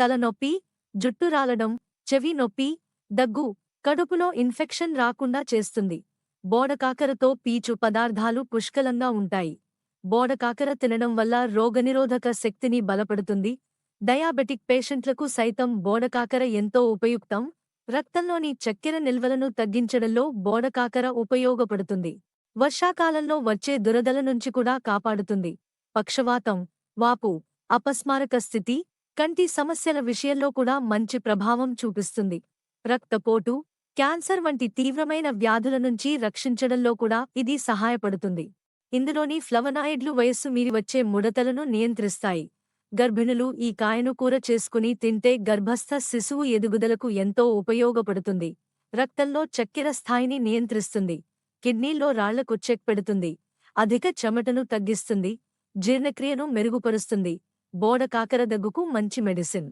తలనొప్పి జుట్టు రాలడం చెవి నొప్పి దగ్గు కడుపులో ఇన్ఫెక్షన్ రాకుండా చేస్తుంది. బోడకాకరతో పీచు పదార్థాలు పుష్కలంగా ఉంటాయి. బోడకాకర తినడం వల్ల రోగనిరోధక శక్తిని బలపడుతుంది. డయాబెటిక్ పేషెంట్లకు సైతం బోడకాకర ఎంతో ఉపయుక్తం. రక్తంలోని చక్కెర నిల్వలను తగ్గించడంలో బోడకాకర ఉపయోగపడుతుంది. వర్షాకాలంలో వచ్చే దురదల నుంచి కూడా కాపాడుతుంది. పక్షవాతం వాపు అపస్మారక స్థితి కంటి సమస్యల విషయంలో కూడా మంచి ప్రభావం చూపిస్తుంది. రక్తపోటు క్యాన్సర్ వంటి తీవ్రమైన వ్యాధుల నుంచి రక్షించడంలో కూడా ఇది సహాయపడుతుంది. ఇందులోని ఫ్లవనాయిడ్లు వయస్సు మీరి వచ్చే ముడతలను నియంత్రిస్తాయి. గర్భిణులు ఈ కాయను కూర చేసుకుని తింటే గర్భస్థ శిశువు ఎదుగుదలకు ఎంతో ఉపయోగపడుతుంది. రక్తంలో చక్కెర స్థాయిని నియంత్రిస్తుంది. కిడ్నీల్లో రాళ్ళకు చెక్ పెడుతుంది. అధిక చెమటను తగ్గిస్తుంది. జీర్ణక్రియను మెరుగుపరుస్తుంది. బోడ కాకర దగ్గుకు మంచి మెడిసిన్.